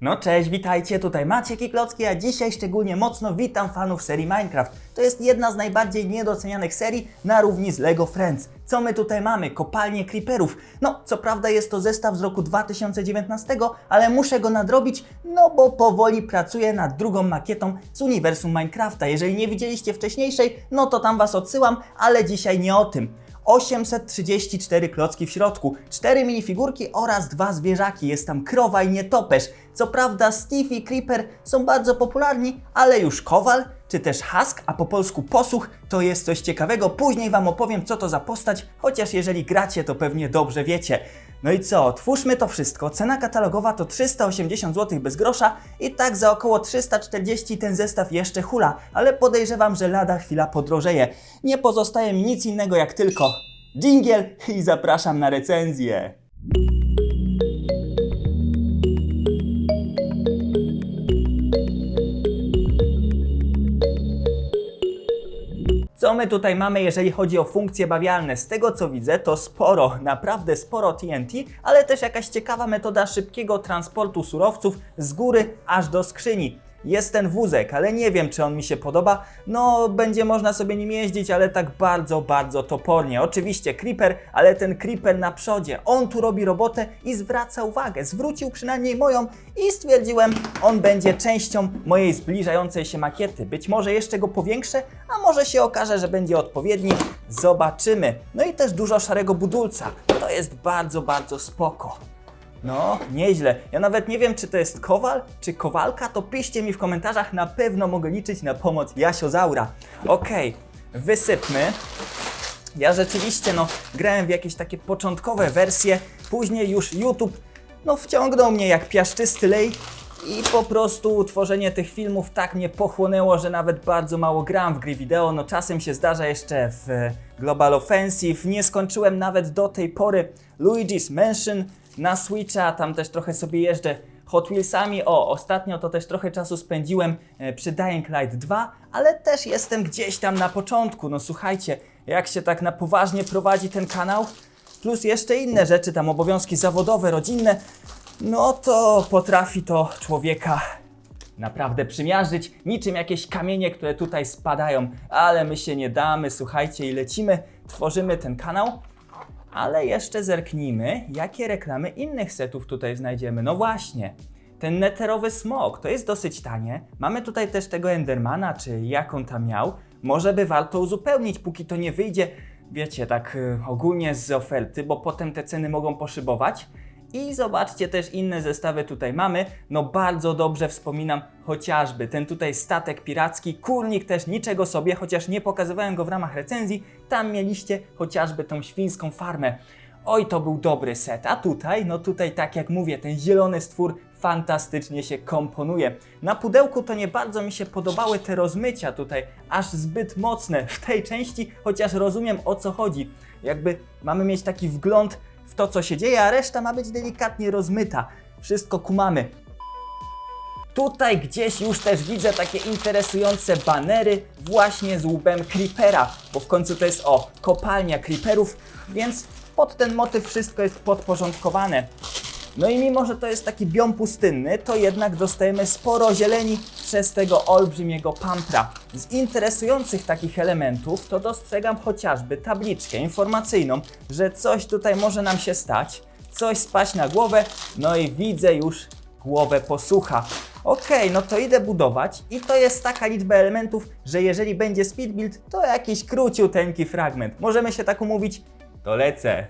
No cześć, witajcie, tutaj Maciek i Klocki, a dzisiaj szczególnie mocno witam fanów serii Minecraft. To jest jedna z najbardziej niedocenianych serii na równi z LEGO Friends. Co my tutaj mamy? Kopalnie creeperów. No, co prawda jest to zestaw z roku 2019, ale muszę go nadrobić, no bo powoli pracuję nad drugą makietą z uniwersum Minecrafta. Jeżeli nie widzieliście wcześniejszej, no to tam was odsyłam, ale dzisiaj nie o tym. 834 klocki w środku, 4 minifigurki oraz dwa zwierzaki. Jest tam krowa i nietoperz. Co prawda Steve i Creeper są bardzo popularni, ale już Kowal czy też Husk, a po polsku posłuch, to jest coś ciekawego. Później Wam opowiem, co to za postać, chociaż jeżeli gracie, to pewnie dobrze wiecie. No i co, twórzmy to wszystko. Cena katalogowa to 380 zł bez grosza i tak za około 340 ten zestaw jeszcze hula, ale podejrzewam, że lada chwila podrożeje. Nie pozostaje mi nic innego jak tylko dżingiel i zapraszam na recenzję. Co my tutaj mamy, jeżeli chodzi o funkcje bawialne? Z tego co widzę, to sporo, naprawdę sporo TNT, ale też jakaś ciekawa metoda szybkiego transportu surowców z góry aż do skrzyni. Jest ten wózek, ale nie wiem, czy on mi się podoba. No, będzie można sobie nim jeździć, ale tak bardzo, bardzo topornie. Oczywiście Creeper, ale ten Creeper na przodzie. On tu robi robotę i zwraca uwagę. Zwrócił przynajmniej moją i stwierdziłem, on będzie częścią mojej zbliżającej się makiety. Być może jeszcze go powiększę, a może się okaże, że będzie odpowiedni. Zobaczymy. No i też dużo szarego budulca. To jest bardzo, bardzo spoko. No, nieźle. Ja nawet nie wiem, czy to jest kowal, czy kowalka, to piszcie mi w komentarzach, na pewno mogę liczyć na pomoc Jasiozaura. Okej, wysypmy. Ja rzeczywiście, no, grałem w jakieś takie początkowe wersje, później już YouTube, no, wciągnął mnie jak piaszczysty lej i po prostu tworzenie tych filmów tak mnie pochłonęło, że nawet bardzo mało gram w gry wideo. No czasem się zdarza jeszcze w Global Offensive. Nie skończyłem nawet do tej pory Luigi's Mansion na Switcha, tam też trochę sobie jeżdżę Hot Wheelsami. O, ostatnio to też trochę czasu spędziłem e, przy Dying Light 2, ale też jestem gdzieś tam na początku. No słuchajcie, jak się tak na poważnie prowadzi ten kanał, plus jeszcze inne rzeczy, tam obowiązki zawodowe, rodzinne, no to potrafi to człowieka naprawdę przymiażdżyć, niczym jakieś kamienie, które tutaj spadają, ale my się nie damy, słuchajcie, i lecimy, tworzymy ten kanał. Ale jeszcze zerknijmy, jakie reklamy innych setów tutaj znajdziemy. No właśnie, ten neterowy smok to jest dosyć tanie. Mamy tutaj też tego Endermana, czy jak on tam miał. Może by warto uzupełnić, póki to nie wyjdzie, wiecie, tak y, ogólnie z oferty, bo potem te ceny mogą poszybować. I zobaczcie też inne zestawy tutaj mamy. No bardzo dobrze wspominam chociażby ten tutaj statek piracki, kurnik też niczego sobie, chociaż nie pokazywałem go w ramach recenzji. Tam mieliście chociażby tą świńską farmę. Oj, to był dobry set. A tutaj, no tutaj tak jak mówię, ten zielony stwór fantastycznie się komponuje. Na pudełku to nie bardzo mi się podobały te rozmycia tutaj, aż zbyt mocne w tej części, chociaż rozumiem o co chodzi. Jakby mamy mieć taki wgląd to, co się dzieje, a reszta ma być delikatnie rozmyta. Wszystko kumamy. Tutaj gdzieś już też widzę takie interesujące banery właśnie z łbem creepera, bo w końcu to jest o kopalnia creeperów, więc pod ten motyw wszystko jest podporządkowane. No i mimo, że to jest taki biom pustynny, to jednak dostajemy sporo zieleni przez tego olbrzymiego pampra. Z interesujących takich elementów to dostrzegam chociażby tabliczkę informacyjną, że coś tutaj może nam się stać, coś spaść na głowę, no i widzę już głowę posłucha. Okej, no to idę budować i to jest taka liczba elementów, że jeżeli będzie speed build, to jakiś króciuteńki fragment. Możemy się tak umówić, to lecę.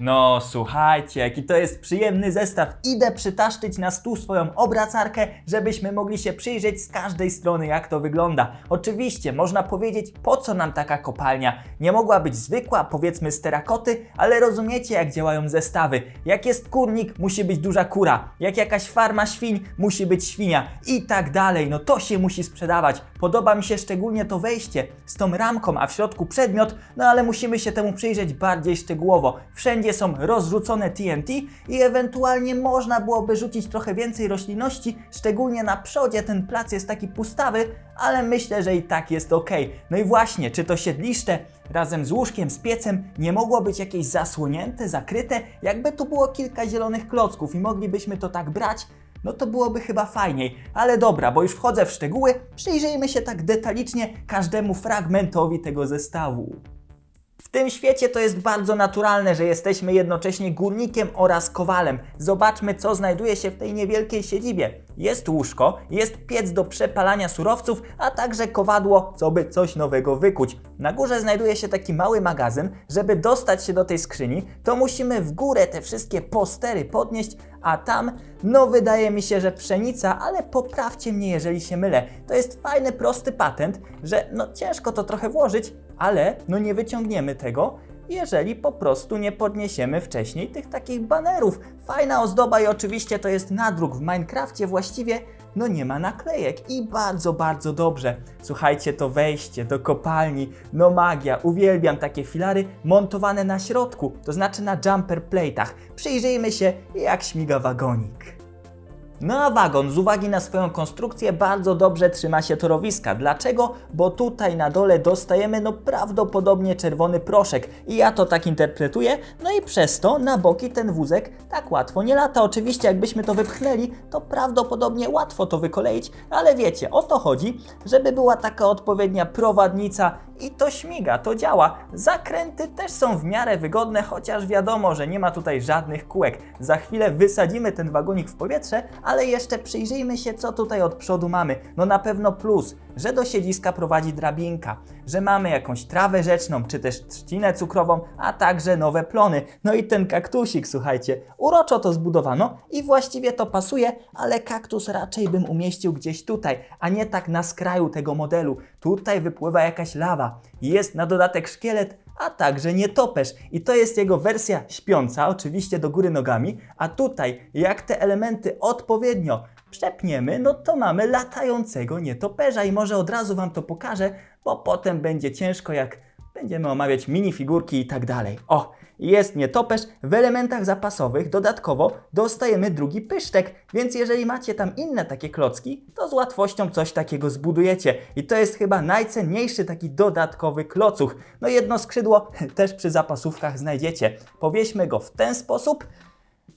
No słuchajcie, jaki to jest przyjemny zestaw. Idę przytaszczyć na stół swoją obracarkę, żebyśmy mogli się przyjrzeć z każdej strony jak to wygląda. Oczywiście można powiedzieć po co nam taka kopalnia. Nie mogła być zwykła, powiedzmy z terakoty, ale rozumiecie jak działają zestawy. Jak jest kurnik, musi być duża kura. Jak jakaś farma świń, musi być świnia i tak dalej. No to się musi sprzedawać. Podoba mi się szczególnie to wejście z tą ramką, a w środku przedmiot, no ale musimy się temu przyjrzeć bardziej szczegółowo. Wszędzie są rozrzucone TNT i ewentualnie można byłoby rzucić trochę więcej roślinności, szczególnie na przodzie ten plac jest taki pustawy, ale myślę, że i tak jest ok. No i właśnie, czy to siedlište razem z łóżkiem, z piecem nie mogło być jakieś zasłonięte, zakryte, jakby tu było kilka zielonych klocków i moglibyśmy to tak brać, no to byłoby chyba fajniej. Ale dobra, bo już wchodzę w szczegóły, przyjrzyjmy się tak detalicznie każdemu fragmentowi tego zestawu. W tym świecie to jest bardzo naturalne, że jesteśmy jednocześnie górnikiem oraz kowalem. Zobaczmy, co znajduje się w tej niewielkiej siedzibie. Jest łóżko, jest piec do przepalania surowców, a także kowadło, co by coś nowego wykuć. Na górze znajduje się taki mały magazyn. Żeby dostać się do tej skrzyni, to musimy w górę te wszystkie postery podnieść, a tam, no wydaje mi się, że pszenica, ale poprawcie mnie, jeżeli się mylę. To jest fajny, prosty patent, że no ciężko to trochę włożyć, ale no nie wyciągniemy tego, jeżeli po prostu nie podniesiemy wcześniej tych takich banerów. Fajna ozdoba i oczywiście to jest nadruk w Minecrafcie właściwie no nie ma naklejek i bardzo, bardzo dobrze. Słuchajcie, to wejście do kopalni, no magia, uwielbiam takie filary montowane na środku, to znaczy na jumper plate'ach. Przyjrzyjmy się, jak śmiga wagonik. No a wagon z uwagi na swoją konstrukcję bardzo dobrze trzyma się torowiska. Dlaczego? Bo tutaj na dole dostajemy no prawdopodobnie czerwony proszek i ja to tak interpretuję, no i przez to na boki ten wózek tak łatwo nie lata. Oczywiście jakbyśmy to wypchnęli, to prawdopodobnie łatwo to wykoleić, ale wiecie, o to chodzi, żeby była taka odpowiednia prowadnica i to śmiga, to działa. Zakręty też są w miarę wygodne, chociaż wiadomo, że nie ma tutaj żadnych kółek. Za chwilę wysadzimy ten wagonik w powietrze, ale jeszcze przyjrzyjmy się, co tutaj od przodu mamy. No na pewno plus, że do siedziska prowadzi drabinka, że mamy jakąś trawę rzeczną, czy też trzcinę cukrową, a także nowe plony. No i ten kaktusik, słuchajcie, uroczo to zbudowano i właściwie to pasuje, ale kaktus raczej bym umieścił gdzieś tutaj, a nie tak na skraju tego modelu. Tutaj wypływa jakaś lawa, jest na dodatek szkielet, a także nietoperz. I to jest jego wersja śpiąca, oczywiście do góry nogami, a tutaj, jak te elementy odpowiednio przepniemy, no to mamy latającego nietoperza i może od razu Wam to pokażę, bo potem będzie ciężko, jak będziemy omawiać minifigurki i tak dalej. O, jest nietoperz, w elementach zapasowych dodatkowo dostajemy drugi pyszczek, więc jeżeli macie tam inne takie klocki, to z łatwością coś takiego zbudujecie. I to jest chyba najcenniejszy taki dodatkowy klocuch. No jedno skrzydło też przy zapasówkach znajdziecie. Powieśmy go w ten sposób,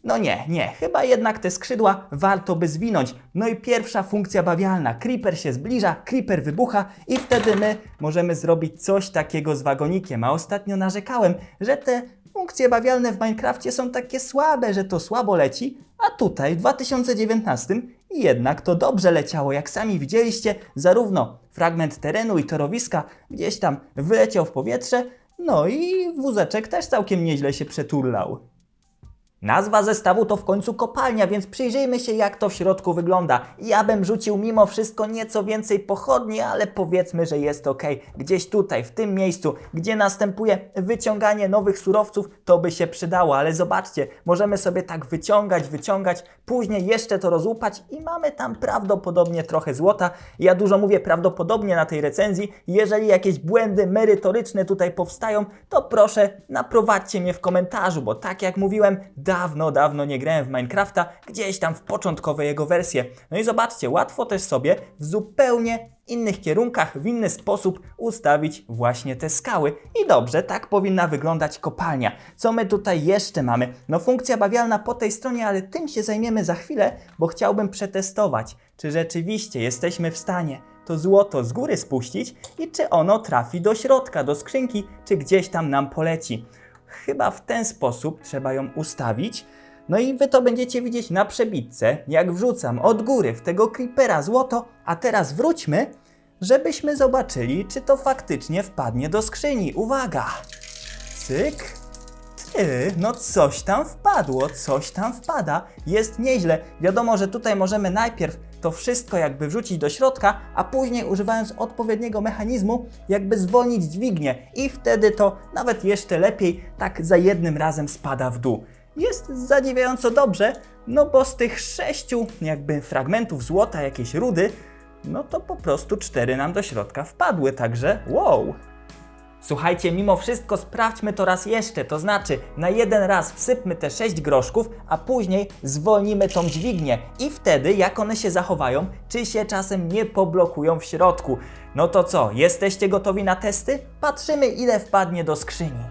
no nie, nie, chyba jednak te skrzydła warto by zwinąć. No i pierwsza funkcja bawialna. Creeper się zbliża, Creeper wybucha i wtedy my możemy zrobić coś takiego z wagonikiem. A ostatnio narzekałem, że te funkcje bawialne w Minecrafcie są takie słabe, że to słabo leci, a tutaj w 2019 jednak to dobrze leciało. Jak sami widzieliście, zarówno fragment terenu i torowiska gdzieś tam wyleciał w powietrze, no i wózeczek też całkiem nieźle się przeturlał. Nazwa zestawu to w końcu kopalnia, więc przyjrzyjmy się jak to w środku wygląda. Ja bym rzucił mimo wszystko nieco więcej pochodni, ale powiedzmy, że jest ok. Gdzieś tutaj, w tym miejscu, gdzie następuje wyciąganie nowych surowców, to by się przydało, ale zobaczcie, możemy sobie tak wyciągać, wyciągać, później jeszcze to rozłupać i mamy tam prawdopodobnie trochę złota. Ja dużo mówię prawdopodobnie na tej recenzji. Jeżeli jakieś błędy merytoryczne tutaj powstają, to proszę naprowadźcie mnie w komentarzu, bo tak jak mówiłem, dawno, dawno nie grałem w Minecrafta, gdzieś tam w początkowe jego wersje. No i zobaczcie, łatwo też sobie w zupełnie innych kierunkach, w inny sposób ustawić właśnie te skały. I dobrze, tak powinna wyglądać kopalnia. Co my tutaj jeszcze mamy? No funkcja bawialna po tej stronie, ale tym się zajmiemy za chwilę, bo chciałbym przetestować, czy rzeczywiście jesteśmy w stanie to złoto z góry spuścić i czy ono trafi do środka, do skrzynki, czy gdzieś tam nam poleci. Chyba w ten sposób trzeba ją ustawić. No i wy to będziecie widzieć na przebitce, jak wrzucam od góry w tego creepera złoto, a teraz wróćmy, żebyśmy zobaczyli, czy to faktycznie wpadnie do skrzyni. Uwaga! Cyk, Ty, no coś tam wpadło, coś tam wpada. Jest nieźle. Wiadomo, że tutaj możemy najpierw to wszystko jakby wrzucić do środka, a później używając odpowiedniego mechanizmu jakby zwolnić dźwignię i wtedy to nawet jeszcze lepiej tak za jednym razem spada w dół. Jest zadziwiająco dobrze, no bo z tych sześciu jakby fragmentów złota, jakiejś rudy, no to po prostu cztery nam do środka wpadły, także wow! Słuchajcie, mimo wszystko sprawdźmy to raz jeszcze, to znaczy na jeden raz wsypmy te 6 groszków, a później zwolnimy tą dźwignię i wtedy jak one się zachowają, czy się czasem nie poblokują w środku. No to co, jesteście gotowi na testy? Patrzymy ile wpadnie do skrzyni.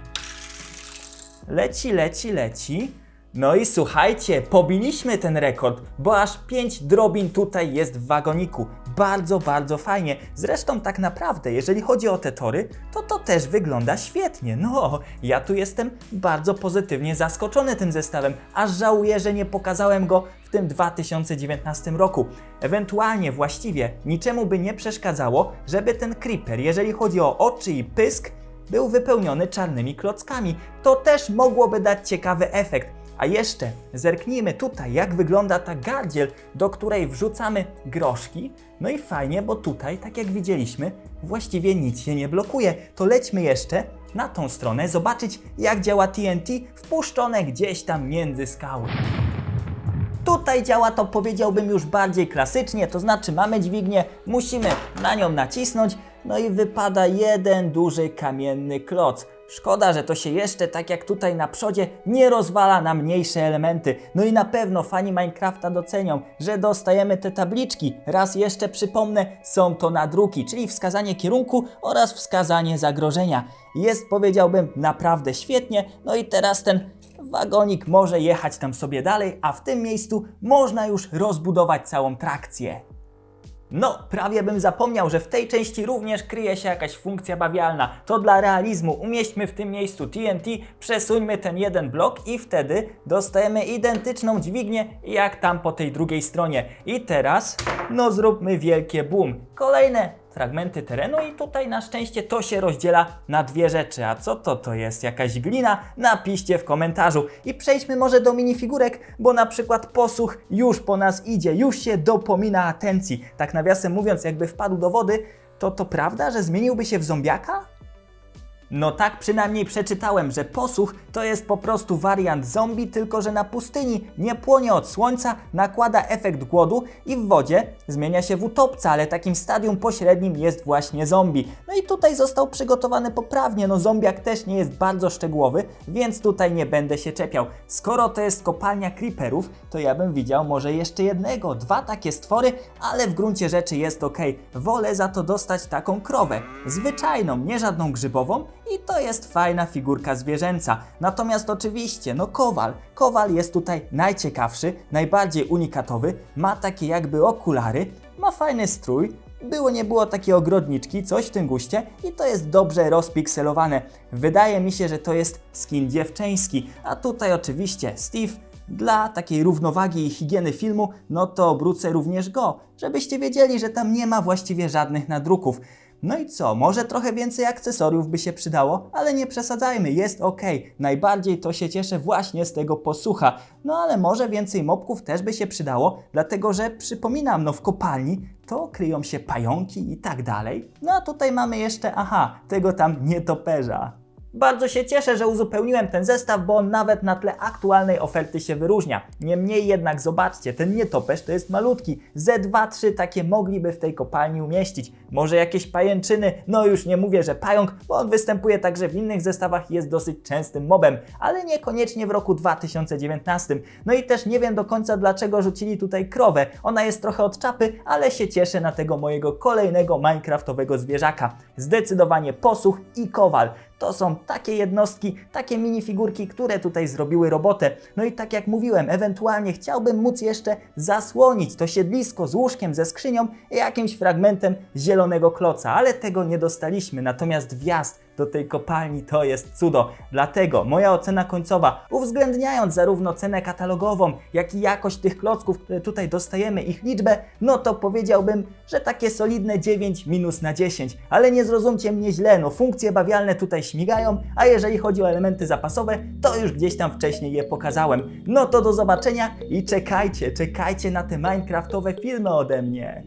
Leci, leci, leci. No i słuchajcie, pobiliśmy ten rekord, bo aż 5 drobin tutaj jest w wagoniku. Bardzo, bardzo fajnie. Zresztą tak naprawdę, jeżeli chodzi o te tory, to to też wygląda świetnie. No, ja tu jestem bardzo pozytywnie zaskoczony tym zestawem, aż żałuję, że nie pokazałem go w tym 2019 roku. Ewentualnie właściwie niczemu by nie przeszkadzało, żeby ten creeper, jeżeli chodzi o oczy i pysk, był wypełniony czarnymi klockami. To też mogłoby dać ciekawy efekt. A jeszcze zerknijmy tutaj, jak wygląda ta gardziel, do której wrzucamy groszki. No i fajnie, bo tutaj, tak jak widzieliśmy, właściwie nic się nie blokuje. To lećmy jeszcze na tą stronę, zobaczyć jak działa TNT wpuszczone gdzieś tam między skały. Tutaj działa to powiedziałbym już bardziej klasycznie, to znaczy mamy dźwignię, musimy na nią nacisnąć, no i wypada jeden duży kamienny kloc. Szkoda, że to się jeszcze tak jak tutaj na przodzie nie rozwala na mniejsze elementy. No i na pewno fani Minecrafta docenią, że dostajemy te tabliczki. Raz jeszcze przypomnę, są to nadruki, czyli wskazanie kierunku oraz wskazanie zagrożenia. Jest powiedziałbym naprawdę świetnie, no i teraz ten wagonik może jechać tam sobie dalej, a w tym miejscu można już rozbudować całą trakcję. No, prawie bym zapomniał, że w tej części również kryje się jakaś funkcja bawialna. To dla realizmu. Umieśćmy w tym miejscu TNT, przesuńmy ten jeden blok i wtedy dostajemy identyczną dźwignię jak tam po tej drugiej stronie. I teraz, no zróbmy wielkie boom. Kolejne fragmenty terenu i tutaj na szczęście to się rozdziela na dwie rzeczy. A co to to jest? Jakaś glina? Napiszcie w komentarzu. I przejdźmy może do minifigurek, bo na przykład posłuch już po nas idzie, już się dopomina atencji. Tak nawiasem mówiąc, jakby wpadł do wody, to to prawda, że zmieniłby się w zombiaka? No tak przynajmniej przeczytałem, że posłuch to jest po prostu wariant zombie, tylko że na pustyni nie płonie od słońca, nakłada efekt głodu i w wodzie zmienia się w utopca, ale takim stadium pośrednim jest właśnie zombie. No i tutaj został przygotowany poprawnie, no zombiak też nie jest bardzo szczegółowy, więc tutaj nie będę się czepiał. Skoro to jest kopalnia creeperów, to ja bym widział może jeszcze jednego, dwa takie stwory, ale w gruncie rzeczy jest ok. Wolę za to dostać taką krowę, zwyczajną, nie żadną grzybową i to jest fajna figurka zwierzęca. Natomiast oczywiście, no kowal. Kowal jest tutaj najciekawszy, najbardziej unikatowy, ma takie jakby okulary, ma fajny strój, było nie było takie ogrodniczki, coś w tym guście i to jest dobrze rozpikselowane. Wydaje mi się, że to jest skin dziewczęski, a tutaj oczywiście Steve dla takiej równowagi i higieny filmu, no to obrócę również go, żebyście wiedzieli, że tam nie ma właściwie żadnych nadruków. No i co, może trochę więcej akcesoriów by się przydało, ale nie przesadzajmy, jest ok. Najbardziej to się cieszę właśnie z tego posłucha. No ale może więcej mopków też by się przydało, dlatego że przypominam, no w kopalni to kryją się pająki i tak dalej. No a tutaj mamy jeszcze, aha, tego tam nietoperza. Bardzo się cieszę, że uzupełniłem ten zestaw, bo on nawet na tle aktualnej oferty się wyróżnia. Niemniej jednak zobaczcie, ten nietoperz to jest malutki. Ze 2-3 takie mogliby w tej kopalni umieścić. Może jakieś pajęczyny, no już nie mówię, że pająk, bo on występuje także w innych zestawach i jest dosyć częstym mobem, ale niekoniecznie w roku 2019. No i też nie wiem do końca dlaczego rzucili tutaj krowę. Ona jest trochę od czapy, ale się cieszę na tego mojego kolejnego minecraftowego zwierzaka. Zdecydowanie posłuch i kowal. To są takie jednostki, takie minifigurki, które tutaj zrobiły robotę. No i tak jak mówiłem, ewentualnie chciałbym móc jeszcze zasłonić to siedlisko z łóżkiem, ze skrzynią jakimś fragmentem zielonego kloca, ale tego nie dostaliśmy. Natomiast wjazd do tej kopalni to jest cudo. Dlatego moja ocena końcowa, uwzględniając zarówno cenę katalogową, jak i jakość tych klocków, które tutaj dostajemy, ich liczbę, no to powiedziałbym, że takie solidne 9 minus na 10. Ale nie zrozumcie mnie źle, no funkcje bawialne tutaj śmigają, a jeżeli chodzi o elementy zapasowe, to już gdzieś tam wcześniej je pokazałem. No to do zobaczenia i czekajcie, czekajcie na te minecraftowe filmy ode mnie.